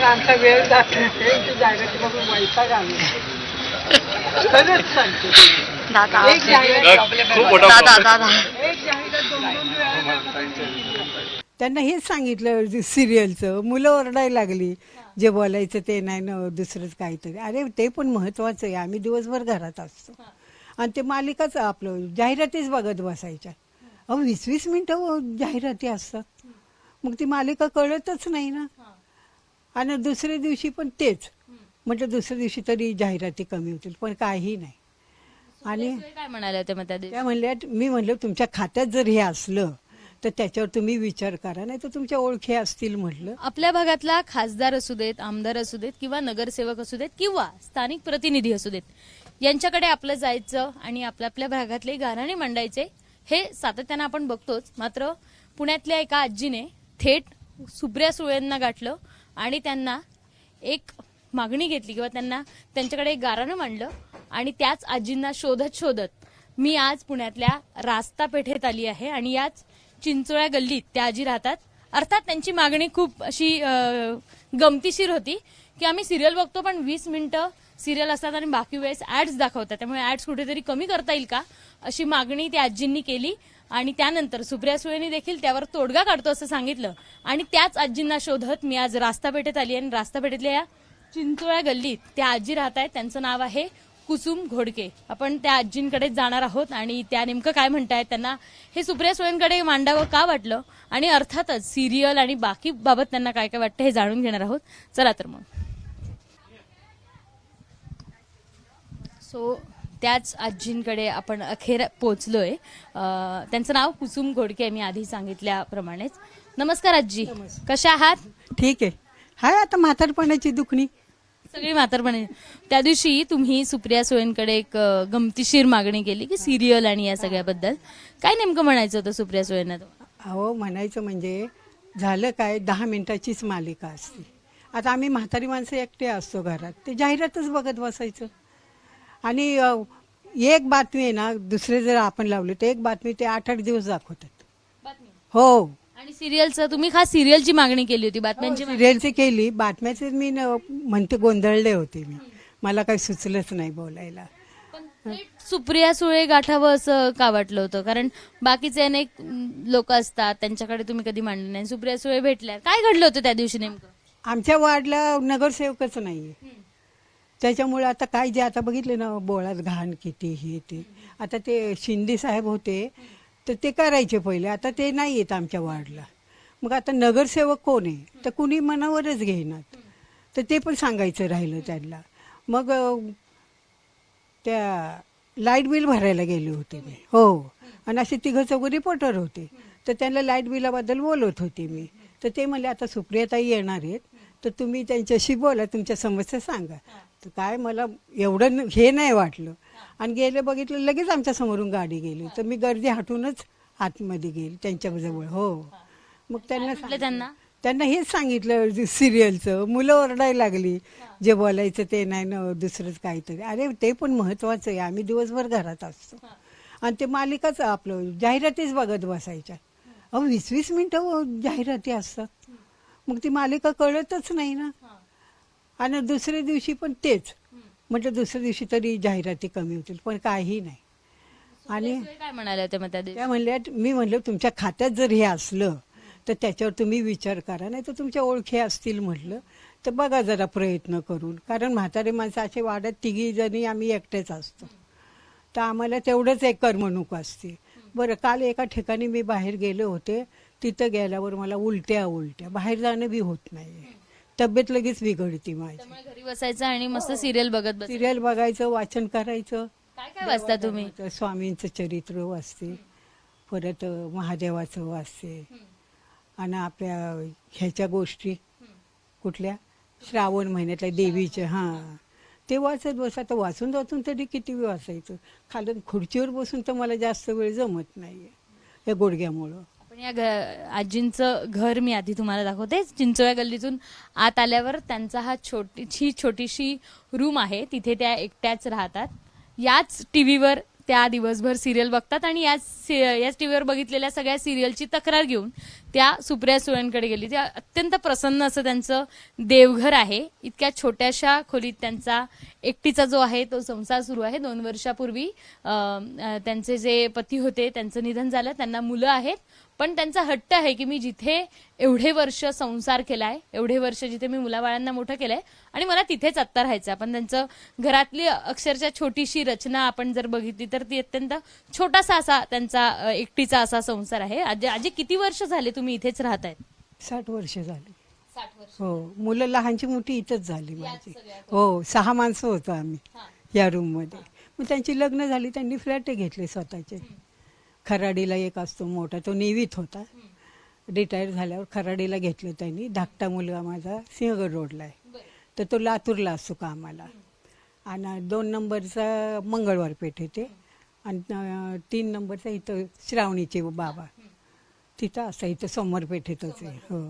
कारण आमचा वेळ जात नाही जाहिराती बघून वैताग आला खरंच सांगते. दादा. एक जाहिरात खूप मोठा दादा problem. दादा. एक जाहिरात दोन दोन वेळा त्यांना हेच सांगितलं सिरियलचं. मुलं ओरडायला लागली. जे बोलायचं ते नाही ना दुसरंच काहीतरी. अरे ते पण महत्वाचं आहे. आम्ही दिवसभर घरात असतो. आणि ते मालिकाच आपलं जाहिरातीच बघत बसायच्या. अहो वीस वीस मिनटं जाहिराती असतात. मग ती मालिका कळतच नाही ना. आणि दुसऱ्या दिवशी पण तेच. म्हटलं दुसऱ्या दिवशी तरी जाहिराती कमी होतील पण काही नाही. आणि काय म्हणाले होते मग त्या दिवशी? त्या म्हणल्या मी म्हणलं तुमच्या खात्यात जर हे असलं तर त्याच्यावर तुम्ही विचार करा नाही तर तुमच्या ओळखी असतील म्हटलं. आपल्या भागातला खासदार असू देत आमदार असू देत किंवा नगरसेवक असू देत किंवा स्थानिक प्रतिनिधी असू देत यांच्याकडे आपलं जायचं आणि आपल्या आपल्या भागातले गाराणे मांडायचे हे सातत्यानं आपण बघतोच. मात्र पुण्यातल्या एका आजीने थेट सुप्रिया सुळेंना गाठलं. आणि त्यांना एक मागणी घेतली किंवा त्यांना त्यांच्याकडे एक गाराणं मांडलं आणि त्याच आजींना शोधत शोधत मी आज पुण्यातल्या रास्ता पेठेत आली आहे आणि याच चिंचोळ्या गल्लीत त्या आजी राहतात. अर्थात त्यांची मागणी खूप अशी गमतीशीर होती की आम्ही सिरियल बघतो पण वीस मिनिटं सिरियल असतात आणि बाकी वेळेस ऍड्स दाखवतात. त्यामुळे ऍड्स कुठेतरी कमी करता येईल का अशी मागणी त्या आजींनी केली. आणि त्यानंतर सुप्रिया सुळेंनी देखील त्यावर तोडगा काढतो असं सांगितलं. आणि त्याच आजींना शोधत मी आज रास्तापेठेत आली आणि रास्तापेठेतल्या या चिंचोळ्या गल्लीत त्या आजी राहत आहेत. त्यांचं नाव आहे कुसुम घोडके. आपण त्या आजींकडे जाणार आहोत आणि त्या नेमकं काय म्हणतायत त्यांना हे सुप्रिया सुळेंकडे मांडावं का वाटलं? आणि अर्थातच सिरियल आणि बाकी बाबत त्यांना काय काय वाटतं हे जाणून घेणार आहोत. चला तर मग. सो त्याच आजींकडे आपण अखेर पोचलोय. त्यांचं नाव कुसुम घोडके मी आधी सांगितल्याप्रमाणेच. नमस्कार आजी. कशा आहात? ठीक आहे. हाय आता म्हातारपणाची दुखणी. सगळी म्हातारपणे. त्या दिवशी तुम्ही सुप्रिया सुळेंकडे एक गमतीशीर मागणी केली की सिरियल आणि या सगळ्याबद्दल. काय नेमकं म्हणायचं होतं सुप्रिया सुळेंना तुम्हाला? अहो म्हणायचं म्हणजे झालं काय दहा मिनिटाचीच मालिका असते. आता आम्ही म्हातारी माणसं एकटे असतो घरात. ते जाहिरातच बघत बसायचं. आणि एक बातमी आहे ना दुसरे जर आपण लावले तर एक बातमी ते आठ आठ दिवस दाखवतात. हो. आणि सिरियलचं तुम्ही खास सिरियलची मागणी केली होती बातम्यांची मागणी- सिरियलची केली. बातम्याचे मी न- म्हणते गोंधळले होते मी. मला काही सुचलंच नाही बोलायला. पण थेट सुप्रिया सुळे गाठावं असं का वाटलं होतं? कारण बाकीचे अनेक लोक असतात त्यांच्याकडे तुम्ही कधी मांडलं नाही. सुप्रिया सुळे भेटल्या. काय घडलं होतं त्या दिवशी नेमकं? आमच्या वार्डला नगरसेवकच नाहीये. त्याच्यामुळे आता काय जे आता बघितले ना बोळात घाण किती हे ते. आता ते शिंदे साहेब होते तर ते करायचे पहिले. आता ते नाही येत आमच्या वार्डला. मग आता नगरसेवक कोण आहे? तर कुणी मनावरच घेणार तर ते पण सांगायचं राहिलं त्यांना. मग त्या लाइट बिल भरायला गेले होते मी हो. आणि असे तिघं चौघ रिपोर्टर होते. तर त्यांना लाइट बिलाबद्दल बोलत होते मी. तर ते म्हणले आता सुप्रियाताई येणार आहेत. तर तुम्ही त्यांच्याशी बोला तुमच्या समस्या सांगा. तर काय मला एवढं हे नाही वाटलं. आणि गेले बघितलं लगेच आमच्या समोरून गाडी गेली. तर मी गर्दी हटूनच आतमध्ये गेली त्यांच्याजवळ. हो. मग त्यांना त्यांना? त्यांना हेच सांगितलं सिरियलचं. मुलं ओरडायला लागली. जे बोलायचं ते नाही ना दुसरंच काहीतरी. अरे ते पण महत्वाचं आहे. आम्ही दिवसभर घरात असतो. आणि ते मालिकाच आपलं जाहिरातीच बघत बसायच्या. अहो वीस वीस मिनटं जाहिराती असतात. मग ती मालिका कळतच नाही ना. आणि दुसऱ्या दिवशी पण तेच. म्हटलं दुसऱ्या दिवशी तरी जाहिराती कमी होतील पण काही नाही. आणि काय म्हणाले होते मग त्या म्हणल्या मी म्हणलं तुमच्या खात्यात जर हे असलं तर त्याच्यावर तुम्ही विचार करा नाही तर तुमच्या ओळखी असतील म्हटलं. तर बघा जरा प्रयत्न करून. कारण म्हातारे माणसं असे वाड्यात तिघी जणी आम्ही एकटेच असतो. तर आम्हाला तेवढंच एक करमणूक असते. बरं काल एका ठिकाणी मी बाहेर गेले होते. तिथं गेल्यावर मला उलट्या उलट्या. बाहेर जाणं बी होत नाही. तब्येत लगेच बिघडती माझी. त्यामुळे घरी बसायचं आणि मस्त सिरियल बघत बस सिरियल बघायचं वाचन करायचं. काय काय वाचता तुम्ही? तर स्वामींचं चरित्र वाचते. परत महादेवाचं वाचते. आणि आपल्या ह्याच्या गोष्टी कुठल्या? श्रावण महिन्यातल्या देवीच्या हां. ते वाचत बस आता वाचून वाचून तरी किती वेळ वाचायचं? खालून खुर्चीवर बसून तर मला जास्त वेळ जमत नाही या गुडघ्यामुळं. या घ- आजींचं घर मी आधी तुम्हाला दाखवते. चिंचोळ्या गल्लीतून आत आल्यावर त्यांचा हा छोटीशी छोटीशी रूम आहे. तिथे त्या एकट्याच राहतात. याच टीव्हीवर त्या दिवसभर सिरियल बघतात आणि याच सि याच टीव्हीवर बघितलेल्या सगळ्या सिरियलची तक्रार घेऊन त्या सुप्रिया सुळेंकडे गेली. त्या अत्यंत प्रसन्न असं त्यांचं देवघर आहे. इतक्या छोट्याशा खोलीत त्यांचा एकटीचा जो आहे तो संसार सुरू आहे. दोन वर्षापूर्वी त्यांचे जे पती होते त्यांचं निधन झालं. त्यांना मुलं आहेत. पण त्यांचा हट्ट आहे की मी जिथे एवढे वर्ष संसार केलाय एवढे वर्ष जिथे मी मुलाबाळांना मोठं केलंय आणि मला तिथेच आत्ता राहायचं पण त्यांचं घरातली अक्षरशः छोटीशी रचना आपण जर बघितली तर ती अत्यंत छोटासा असा त्यांचा एकटीचा असा संसार आहे. आजी आजी किती वर्ष झाले तुम्ही इथेच राहतायत? साठ वर्ष झाली. साठ वर्ष. हो मुलं लहानची मोठी इथंच झाली माझी. हो सहा माणसं होतो आम्ही या रूममध्ये मग त्यांची लग्न झाली त्यांनी फ्लॅट घेतले स्वतःचे. खराडीला एक असतो मोठा तो नेवीत होता. रिटायर झाल्यावर खराडीला घेतलं त्यांनी. धाकटा मुलगा माझा सिंहगड रोडला आहे. तर तो लातूरला असतो कामाला. आणि दोन नंबरचा मंगळवार पेठ येते आणि अं, तीन नंबरचा इथं श्रावणीचे बाबा. तिथं असं इथं समोर पेठेतच आहे. हो.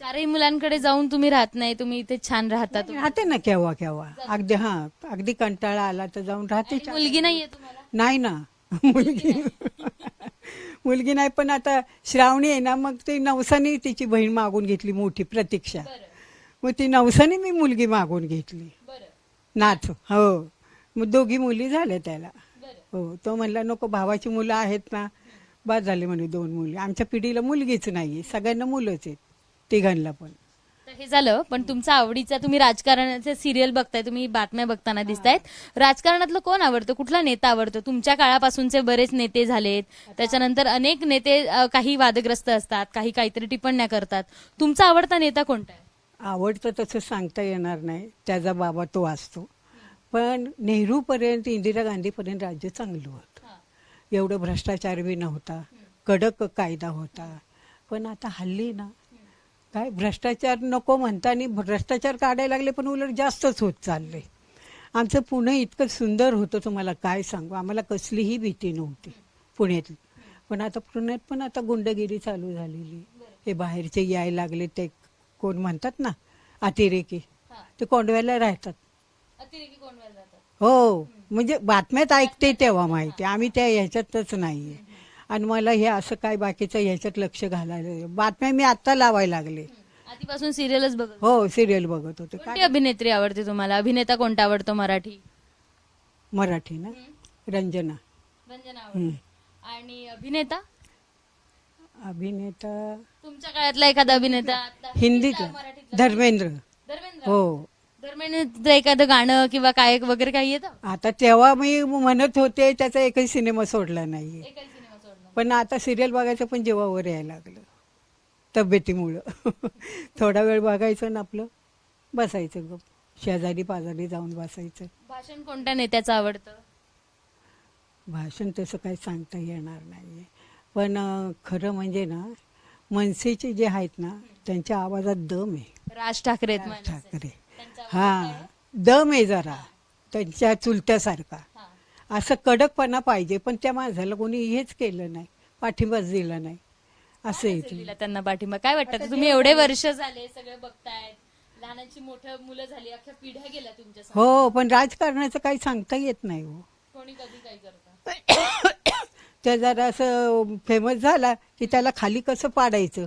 चारही मुलांकडे जाऊन तुम्ही राहत नाही तुम्ही इथे छान राहता तुम्ही. राहते ना केव्हा केव्हा. अगदी हा अगदी कंटाळा आला तर जाऊन राहते आणि मुलगी नाहीये तुम्हाला? नाही ना. मुलगी मुलगी नाही पण आता श्रावणी आहे ना मग ती नवसाने तिची बहीण मागून घेतली मोठी प्रतीक्षा. मग ती नवसाने मी मुलगी मागून घेतली. नाथ हो. मग दोघी मुली झाल्या त्याला. हो तो म्हणला नको भावाची मुलं आहेत ना बाद झाले म्हणे दोन मुली. आमच्या पिढीला मुलगीच नाहीये. सगळ्यांना मुलंच आहेत. तिघांना पण. तर हे झालं पण तुमचा आवडीचा तुम्ही राजकारणाचे सिरियल बघताय तुम्ही बातम्या बघताना दिसतायत. राजकारणातलं कोण आवडतं? कुठला नेता आवडतो? तुमच्या काळापासूनचे बरेच नेते झालेत. त्याच्यानंतर अनेक नेते अ, काही वादग्रस्त असतात काही काहीतरी टिप्पण्या करतात. तुमचा आवडता नेता कोणता आहे? आवडतं तसं सांगता येणार नाही. त्याचा बाबा तो असतो. पण नेहरूपर्यंत इंदिरा गांधीपर्यंत राज्य चांगलं होतं. एवढं भ्रष्टाचार बी नव्हता. कडक कायदा होता. पण आता हल्ली ना काय भ्रष्टाचार नको म्हणता आणि भ्रष्टाचार काढायला लागले पण उलट जास्तच होत चालले आमचं पुणे इतकं सुंदर होतं तुम्हाला काय सांगू? आम्हाला कसलीही भीती नव्हती पुण्यातली. पण आता पुण्यात पण आता गुंडगिरी चालू झालेली. हे बाहेरचे यायला लागले ते कोण म्हणतात ना अतिरेकी. ते कोंडव्याला राहतात. हो म्हणजे बातम्यात ऐकते तेव्हा माहिती. आम्ही त्या ह्याच्यातच नाहीये. आणि मला हे असं काय बाकीचं ह्याच्यात लक्ष घालायला बातम्या मी आत्ता लावायला लागले. आधीपासून सिरियलच बघत हो सिरियल बघत होते. कोणती अभिनेत्री आवडते तुम्हाला? अभिनेता कोणता आवडतो मराठी? मराठी ना? रंजना. रंजना. आणि अभिनेता? अभिनेता तुमच्या काळातला एखादा अभिनेता? आता- हिंदीतला मराठीतला? धर्मेंद्र. धर्मेंद्र. हो. धर्मेंद्र एखादं गाणं किंवा काय वगैरे काही येतं? आता तेव्हा मी म्हणत होते त्याचा एकही सिनेमा सोडला नाहीये. एकही सिनेमा सोडला पण आता सिरियल बघायचं पण जेव्हावर यायला लागलं. तब्येतीमुळं. थोडा वेळ बघायचं ना आपलं बसायचं गप. शेजारी पाजारी जाऊन बसायचं. भाषण कोणत्या नेत्याचं आवडतं? भाषण तसं काही सांगता येणार नाही पण अं, खरं म्हणजे ना मनसेचे जे आहेत ना त्यांच्या आवाजात दम आहे. राज ठाकरे आहेत माणसं. ठाकरे. हा? दम आहे जरा त्यांच्या चुलत्यासारखा हा. असं कडकपणा पाहिजे पण त्या माणसाला कोणी हेच केलं नाही पाठिंबाच दिला नाही असं आहे. दिला त्यांना पाठिंबा काय वाटतं तुम्ही एवढे वर्ष झाले सगळे बघतायत लहानाची मोठं मुलं झाली अख्ख्या पिढ्या गेल्या तुमच्यासमोर. हो पण राजकारणाचं काही सांगता येत नाही हो कोणी कधी काय करतं ते जरा असं फेमस झाला की त्याला खाली कसं पाडायचं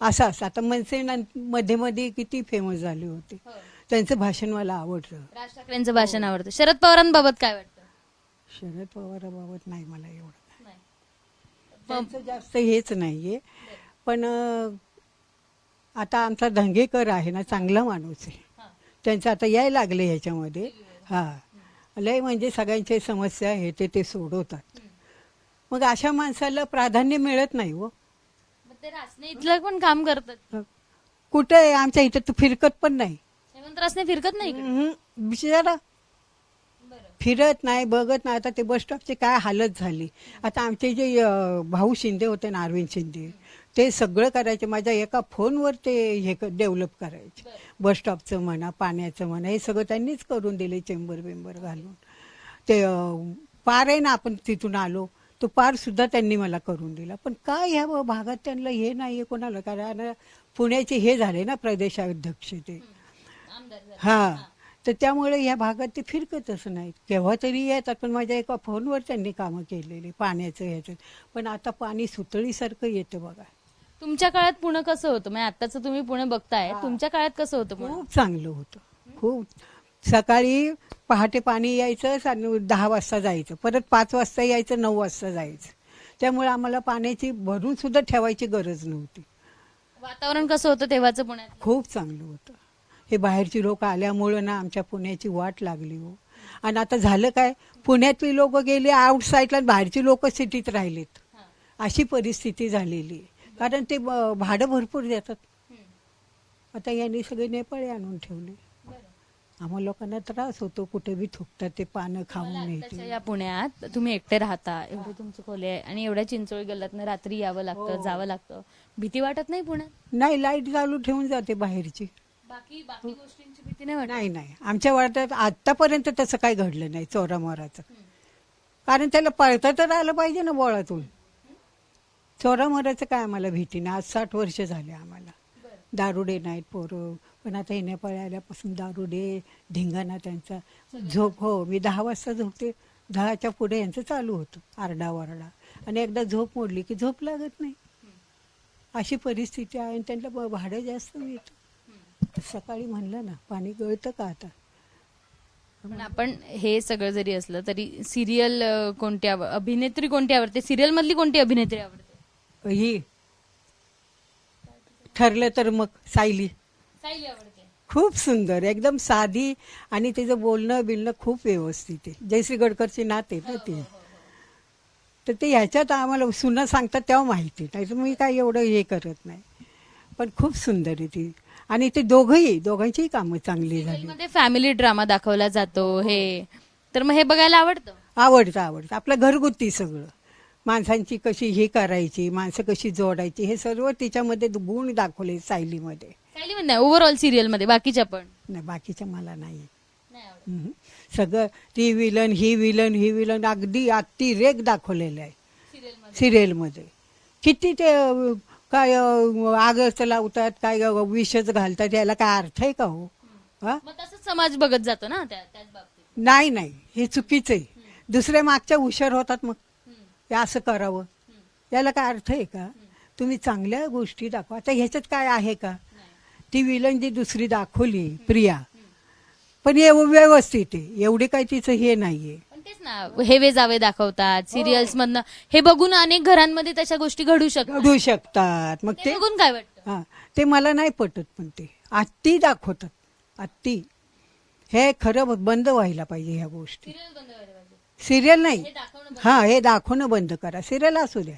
असं असं आता मनसे नं- मध्ये मध्ये किती फेमस झाले होते हो. त्यांचं भाषण मला आवडलं. राज ठाकरेंचं भाषण आवडतं. शरद पवारांबाबत काय वाटतं? शरद पवाराबाबत नाही मला एवढं नाही. त्यांचं जास्त हेच नाहीये. पण अं, आता आमचा धंगेकर आहे ना चांगला माणूस आहे. हा. त्यांचं आता यायला लागले ह्याच्यामध्ये. हा. लय म्हणजे सगळ्यांच्या समस्या हे ते ते सोडवतात. मग अशा माणसाला प्राधान्य मिळत नाही हो. मग ते रासने इथलं पण काम करतात. कुठे आहे आमच्या इथं तर फिरकत पण नाही. त्रासने फिरकत नाही इकडे? बिचारा. फिरत नाही बघत नाही. आता ते बस स्टॉपची काय हालत झाली? आता आमचे जे भाऊ शिंदे होते ना अरविंद शिंदे ते सगळं करायचे. माझ्या एका फोनवर ते हे डेव्हलप करायचे. बस स्टॉपचं म्हणा पाण्याचं म्हणा हे सगळं त्यांनीच करून दिले चेंबर बेंबर घालून. ते पार आहे ना आपण तिथून आलो तो पार सुद्धा त्यांनी मला करून दिला. पण काय ह्या भागात त्यांना हे नाहीये कोणाला? कारण पुण्याचे हे झाले ना प्रदेशाध्यक्ष ते. हा. तर त्यामुळे ह्या भागात ते फिरकतच नाहीत. केव्हा तरी येतात पण माझ्या एका फोनवर त्यांनी कामं केलेली पाण्याचं ह्याचं पण आता पाणी सुतळीसारखं येतं बघा. तुमच्या काळात पुणे कसं होतं? म्हणजे आताचं तुम्ही पुणे बघताय. तुमच्या काळात कसं होतं पुणे? खूप चांगलं होतं. खूप. सकाळी पहाटे पाणी यायचं आणि दहा वाजता जायचं. परत पाच वाजता यायचं नऊ वाजता जायचं. त्यामुळे आम्हाला पाण्याची भरून सुद्धा ठेवायची गरज नव्हती. वातावरण कसं होतं तेव्हाचं पुण्यात? खूप चांगलं होतं. हे बाहेरची लोक आल्यामुळं ना आमच्या पुण्याची वाट लागली हो. आणि आता झालं काय? पुण्यातली लोक गेली आउट साईडला बाहेरची लोक सिटीत राहिलेत. अशी परिस्थिती झालेली आहे. कारण ते भाडं भरपूर देतात. आता यांनी सगळे नेपाळी आणून ठेवले. आम्हा लोकांना त्रास होतो कुठे बी थुकतात ते पानं खाऊन येते या पुण्यात तुम्ही एकटे राहता एवढे तुमचे खोले आहे आणि एवढ्या चिंचोळी गल्ल्यातनं रात्री यावं लागतं जावं लागतं. भीती वाटत नाही पुण्यात? नाही लाइट चालू ठेवून जाते बाहेरची. बाकी बाकी गोष्टींची भीती नाही वाटत? नाही नाही. आमच्या वाड्यात आतापर्यंत तसं काही घडलं नाही चोरामोराचं कारण त्याला पळता तर आलं पाहिजे ना बोळातून. चोरामोराचं काय आम्हाला भीती? नाही आज साठ वर्ष झाले आम्हाला. दारुडे नाहीत पोरं. पण आता हे नेपाळी आल्यापासून दारुडे धिंगाणा त्यांचा. झोप हो मी दहा वाजता झोपते. दहाच्या पुढे यांचं चालू होतं आरडाओरडा. आणि एकदा झोप मोडली की झोप लागत नाही. अशी परिस्थिती आहे आणि त्यांना भाडं जास्त मिळतं. सकाळी म्हणलं ना पाणी गळतं का आता? पण आपण हे सगळं जरी असलं तरी सिरियल कोणती आव- अभिनेत्री कोणती आवडते? सिरियल मधली कोणती अभिनेत्री आवडते? ही. ठरलं तर मग सायली. सायली आवडते. खूप सुंदर एकदम साधी आणि तिचं बोलणं बिलणं खूप व्यवस्थित आहे. जयश्री गडकरची नात आहे ना ती. तर ते ह्याच्यात आम्हाला सुना सांगतात तेव्हा माहिती नाही तर मी काय एवढं हे करत नाही. पण खूप सुंदर आहे ती. आणि ते दोघंही दोघांचीही कामं चांगली झाली. मध्ये फॅमिली ड्रामा दाखवला जातो हे. तर मग हे बघायला आवडतं? आवडतं आवडतं. आपलं घरगुती सगळं. माणसांची कशी ही करायची माणसं कशी जोडायची हे सर्व तिच्यामध्ये गुण दाखवले सायलीमध्ये. सायली मध्ये नाही ओव्हरऑल सिरियलमध्ये बाकीच्या पण. नाही बाकीच्या मला नाही. हम्म. सगळं ती विलन ही विलन ही विलन अगदी अतिरेक दाखवलेलं आहे. सिरियलमध्ये सिरियलमध्ये. किती ते अं, काय आगच लावतात काय विषच घालतात याला काय अर्थ आहे का हो? हा? मग तसंच समाज बघत जातो ना त्या त्याच बाबतीत. नाही नाही. हे चुकीचं आहे. दुसऱ्या मागच्या हुशार होतात मग. हे असं करावं. याला काय अर्थ आहे का? तुम्ही चांगल्या गोष्टी दाखवा. आता ह्याच्यात काय आहे का? ती विलन जी दुसरी दाखवली प्रिया. पण हे व्यवस्थित आहे. एवढे काही तिचं हे नाहीये. तेच ना. हेवे जावे दाखवतात सिरियल्स मधनं हे बघून अनेक घरांमध्ये तशा गोष्टी घडू शकतात घडू शकतात. मग ते ते बघून काय वाटतं? हा. ते मला नाही पटत पण ते. आत्ती दाखवतात. आत्ती. हे खरं बंद व्हायला पाहिजे ह्या गोष्टी. सिरियल बंद व्हायला पाहिजे. सिरियल नाही. हे हा हे दाखवणं बंद करा. सिरियल असू द्या.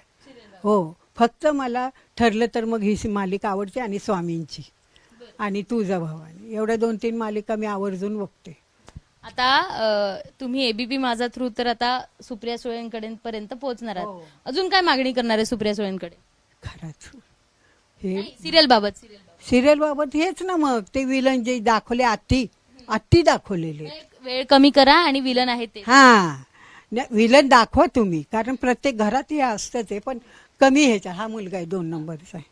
हो. फक्त मला ठरलं तर मग ही मालिका आवडते आणि स्वामींची. आणि तुझा भवानी. एवढ्या दोन तीन मालिका मी आवर्जून बघते. आता तुम्ही एबीपी माझा थ्रू तर आता सुप्रिया सुळेंकडे पर्यंत पोहोचणार हो. आहात अजून काय मागणी करणार आहे सुप्रिया सुळेंकडे? खरंच. हे सिरियल बाबत सिरियल सिरियल बाबत हेच ना मग. ते विलन जे दाखवले आत्ती. आत्ती दाखवलेले. वेळ कमी करा आणि विलन आहे ते. हा. विलन दाखवा तुम्ही. कारण प्रत्येक घरात हे असतंच आहे. पण कमी ह्याच्या हा मुलगा आहे दोन नंबरचा आहे.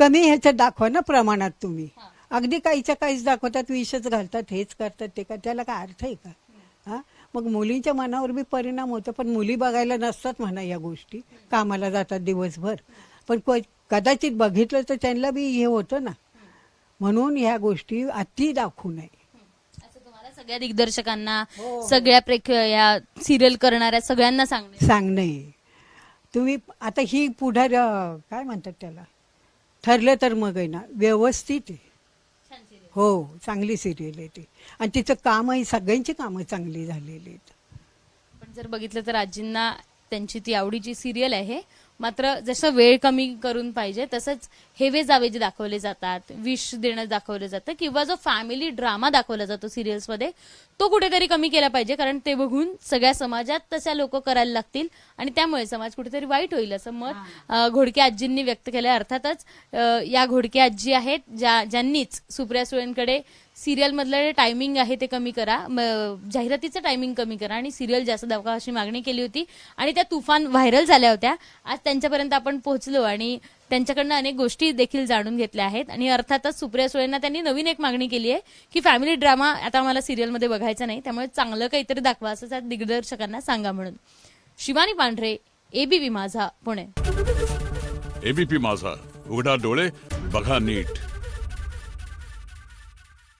कमी ह्याच्यात दाखवा ना प्रमाणात तुम्ही. अगदी काहीच्या काहीच दाखवतात विषच घालतात हेच करतात ते का त्याला काय अर्थ आहे का? हा? मग मुलींच्या मनावर बी परिणाम होतो पण मुली बघायला नसतात म्हणा या गोष्टी. कामाला जातात दिवसभर. पण कदाचित बघितलं तर त्यांना बी हे होतं ना. म्हणून ह्या गोष्टी अति दाखवू नये. सगळ्या दिग्दर्शकांना सगळ्या प्रेक्ष या सिरियल करणाऱ्या सगळ्यांना सांगणे. सांगणे. तुम्ही आता ही पुढार काय म्हणतात त्याला? ठरलं तर मग आहे ना. व्यवस्थित आहे. हो चांगली सिरियल आहे ती. आणि तिचं कामही सगळ्यांची कामं चांगली झालेली आहेत. पण जर बघितलं तर आजींना त्यांची ती आवडीची सिरियल आहे. मात्र जसं वेळ कमी करून पाहिजे तसंच हेवे जावे जे दाखवले जातात विष देणं दाखवलं जातं किंवा जो फॅमिली ड्रामा दाखवला जातो सिरियल्समध्ये तो कुठेतरी कमी केला पाहिजे कारण ते बघून सगळ्या समाजात तशा लोक करायला लागतील आणि त्यामुळे समाज कुठेतरी वाईट होईल असं मत घोडके आजींनी व्यक्त केलं अर्थातच या घोडके आजी आहेत ज्या ज्यांनीच सुप्रिया सुळेंकडे सिरियल मधलं टायमिंग आहे ते कमी करा. जाहिरातीचं टायमिंग कमी करा आणि सिरियल जास्त दाखवा अशी मागणी केली होती आणि त्या तुफान व्हायरल झाल्या होत्या. आज त्यांच्यापर्यंत आपण पोहोचलो आणि त्यांच्याकडनं अनेक गोष्टी देखील जाणून घेतल्या आहेत. आणि अर्थातच सुप्रिया सुळेंना त्यांनी नवीन एक मागणी केली आहे की फॅमिली ड्रामा आता आम्हाला सिरियलमध्ये बघायचा नाही त्यामुळे चांगलं काहीतरी दाखवा असं त्या दिग्दर्शकांना सांगा म्हणून. शिवानी पांढरे एबीपी माझा पुणे. एबीपी माझा. उघडा डोळे बघा नीट.